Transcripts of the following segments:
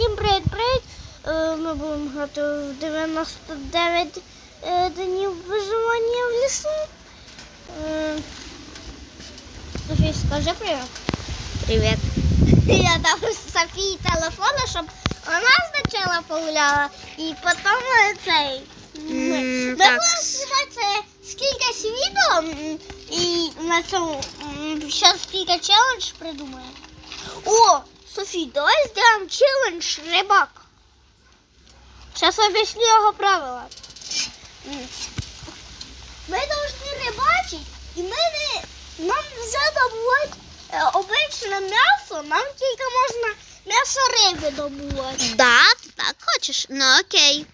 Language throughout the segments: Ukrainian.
Всім привіт, привіт. Е, Ми будемо грати в 99 е, днів виживання в лісу. Е, Софій, скажи привіт. Привіт. Я дав Софії телефон, щоб вона спочатку погуляла, і потім цей. Ми, М, ми будемо скількись відео і на цьому зараз кілька челендж придумаємо. О, Софій, давай зробимо челендж рибак. Зараз об'ясню його правила. Ми повинні рибачити, і ми не, нам не добувати е, обичне м'ясо, нам тільки можна м'ясо риби добувати. Да, ти так хочеш? Ну окей.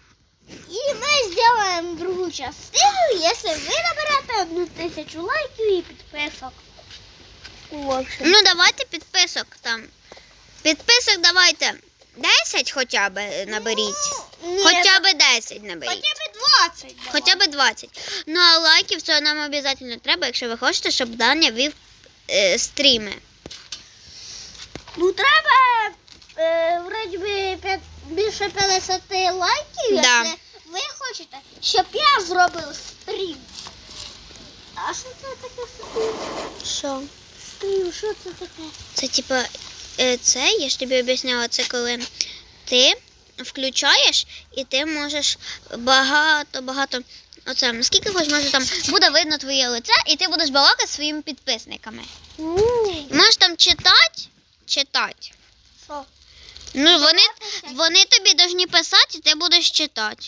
І ми зробимо другу частину, якщо ви наберете одну тисячу лайків і підписок. Ну давайте підписок там. Підписок давайте 10 хоча б наберіть. Ну, ні, Хоча б 10 хоча наберіть. б 20. давай. Хоча б 20. Ну а лайків це нам обов'язково треба, якщо ви хочете, щоб Даня вів е, стріми. Ну треба е, вроді би більше 50 лайків, Да. якщо ви хочете, щоб я зробив стрім. А що це таке стрім? Що? Стрім, що це таке? Це типа це, я ж тобі об'ясняла, це коли ти включаєш і ти можеш багато, багато. Оце, наскільки хочеш, може там буде видно твоє лице, і ти будеш балакати своїми підписниками. І можеш там читати, читати. Що? Ну, вони, вони тобі повинні писати, і ти будеш читати.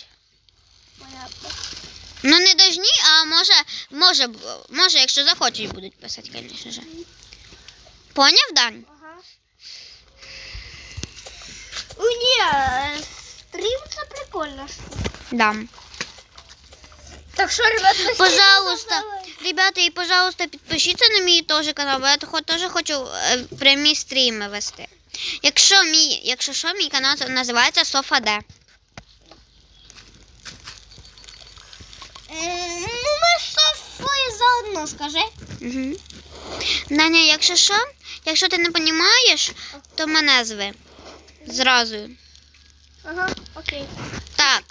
Ну, не должні, а може, може, може, якщо захочуть, будуть писати, звісно ж. Поняв, Дань? Ага. У ні, е, стрім це прикольна штука. Да. Так що, ребята, Пожалуйста, ребята, і пожалуйста, підпишіться на мій теж канал, бо я теж хочу е, прямі стріми вести. Якщо мій, якщо що, мій канал називається Софа Д. Ну, ми з Софою заодно, скажи. Угу. Даня, якщо що, якщо ти не розумієш, то мене зви. Зразу. Ага, окей. Так.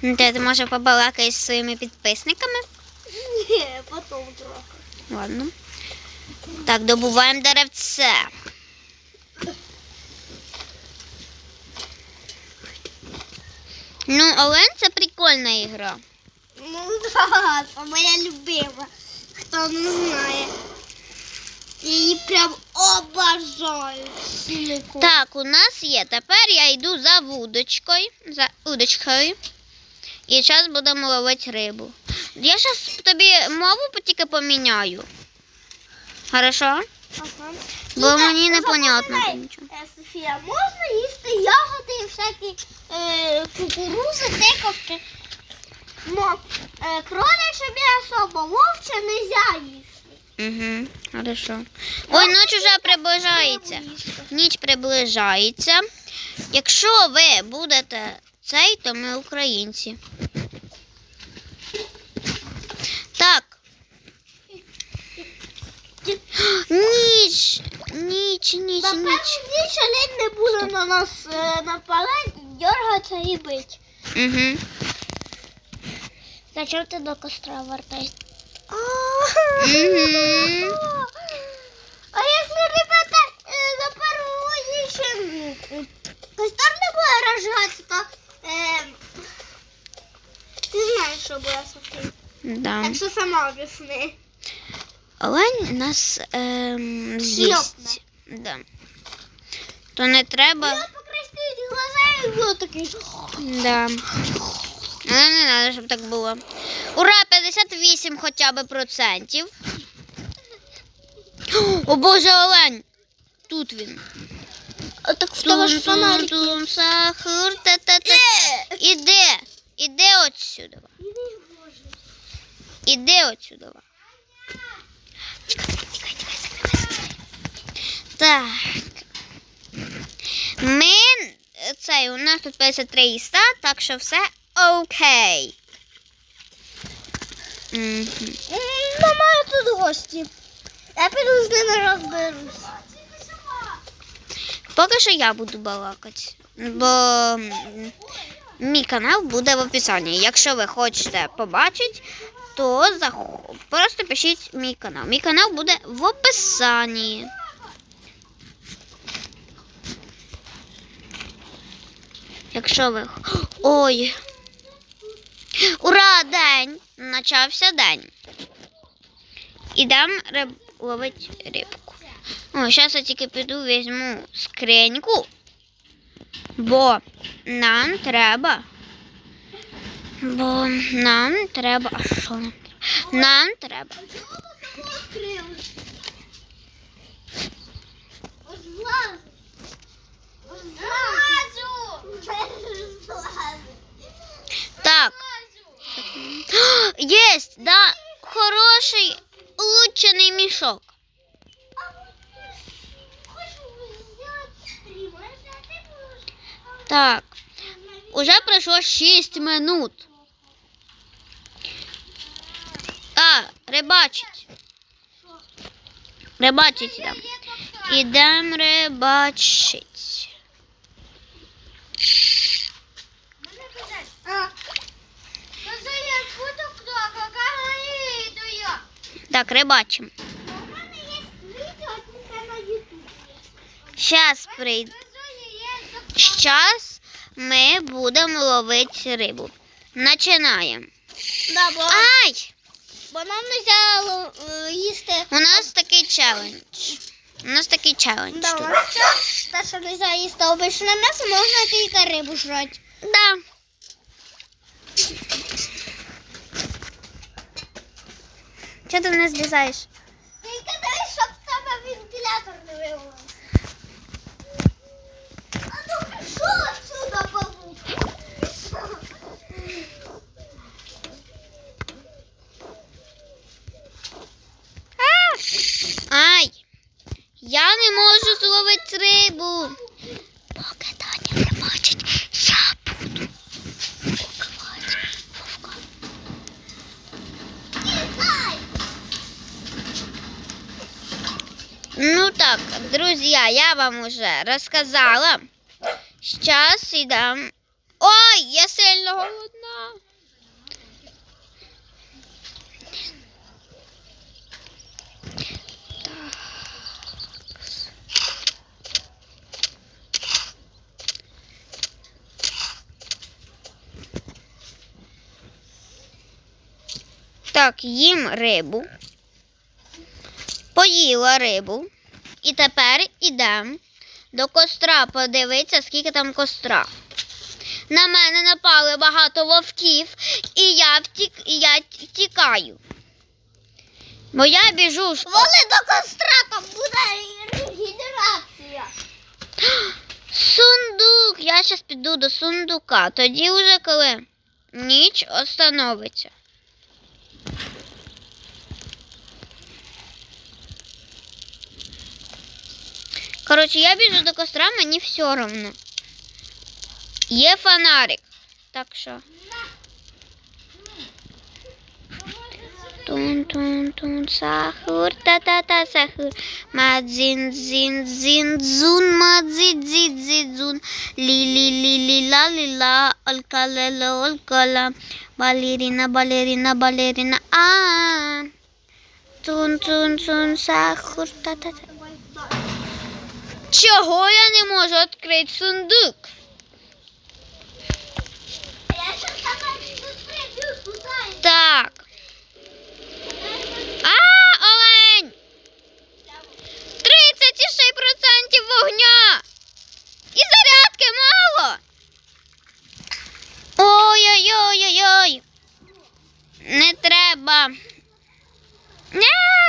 Ти, ти може побалакати зі своїми підписниками. Ні, потім трохи. Ладно. Так, добуваємо деревце. Ну, Олен це прикольна ігра. Ну да, це моя любима. Хто не знає. Я її прям обожаю. Так, у нас є. Тепер я йду за вудочкою. За удочкою. І зараз будемо ловити рибу. Я зараз тобі мову тільки поміняю. Хорошо? Ага. Бо Ну, мені непонятно е, Софія, можна їсти ягоди і всякі е, кукурузи, тиковки. Но е, кроляче м'ясо або вовче не можна їсти. Угу, хорошо. Ой, ніч уже приближається. Ніч приближається. Якщо ви будете цей, то ми українці. Так. Ніч, ніч, ніч, Напевно, ніч. ніч ледь не буде на нас е, нападати, дергатися і бити. Угу. Зачем ти до костра вертаєш? А якщо, ребята, е, на перву ніч м, костер не буде розжигатися, то ти знаєш, що буде Софія. Да. Так що сама об'ясни. Олень нас ем, з'їсть. Да. То не треба. Покрестить глаза і буду такий. Да. Але не треба, щоб так було. Ура, 58 хоча б процентів. О Боже, олень! Тут він. А так в ж сахар, та та та Іди, іди отсюди. Іди отсюди. Чекай, чекай, чекай, закривай. Так. Ми цей, у нас тут 53 і 100, так що все окей. Мама, тут гості. Я піду з ними розберусь. Поки що я буду балакати, бо мій канал буде в описанні. Якщо ви хочете побачити, то просто пишіть мій канал. Мій канал буде в описанні. Якщо ви. Ой. Ура! День! Начався день. Ідемо риб... ловити рибку. О, зараз я тільки піду візьму скриньку. Бо нам треба. Бо нам треба. А що нам? треба? Нам треба. Так. Єсть, да, хороший улучшений мішок. Так, уже пройшло 6 минут. А, рибачить. Рибачить ідем. Ідем рибачить. Так, рибачим. Зараз прийде. Зараз ми будемо ловити рибу. Починаємо. Да, бо, Ай! бо нам не взяло е, їсти. У нас такий челендж. У нас такий челендж. Да, тут. нас те, що не можна їсти обичне м'ясо, можна тільки рибу жрати. Да. Чого ти не злізаєш? Тільки дай, щоб в тебе вентилятор не вивели. А ну пішов отсюда, бабуся. Ай! Я не можу зловити рибу. Поки Таня не бачить, я буду ловити вовка. Ну так, друзья, я вам уже рассказала. Сейчас идем. Ой, я сильно голодна. Так, їм рибу. Поїла рибу. І тепер ідемо до костра подивитися, скільки там костра. На мене напали багато вовків, і я втік, і я тікаю. Бо я біжу. Воли до костра, там буде регенерація. Сундук. Я зараз піду до сундука. Тоді вже коли ніч остановиться. Коротше, я біжу до костра, мені все одно. Є фонарик. Так що. Тун тун тун сахур та та та сахур мадзин зин зин зун мадзин зин зин зун ли ли ли ли ла ли ла олка ле ле олка ла балерина балерина балерина а тун тун тун сахур та та та Чого я не можу відкрити сундук? Так. А, олень! 36% вогня! І зарядки мало. Ой-ой-ой-ой-ой. Не треба. Нет!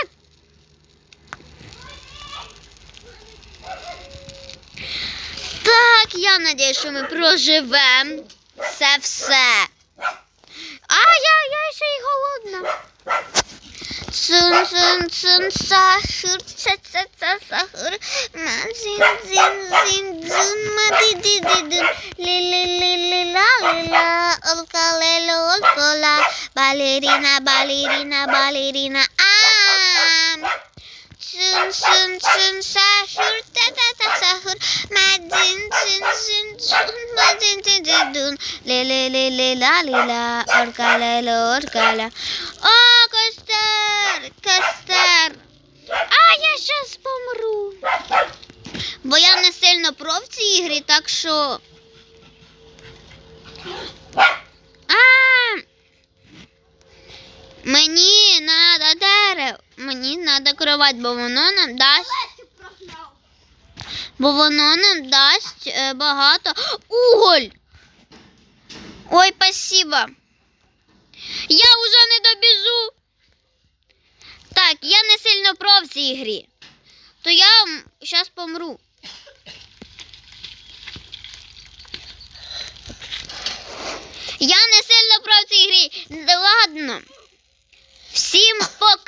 Так, я надіюсь, що ми проживемо це все. А я, я ще й голодна. Цун, цун, цун, сахур, це, це, це, сахур. Ма, зін, зін, дзун, ма, ди, ди, дун. Лі, лі, лі, лі, ла, лі, ла, олка, ле, ло, олко, ла. Балерина, балерина, балерина, ам. Цун, цун, цун, сахур, та, та, та, сахур. Ма, Лі-лі-лі-лі-ла-лі-ла, орка-лело, орка-ля. О, костер, костер. А я щас помру. Бо я не сильно про в цій ігрі, так що. А! Мені надо дерево. Мені надо кровать, бо воно нам дасть. Бо воно нам дасть е, багато уголь. Ой, спасибо. Я вже не добіжу. Так, я не сильно про в цій грі. То я зараз помру. Я не сильно про в цій грі. Ладно. Всім пока!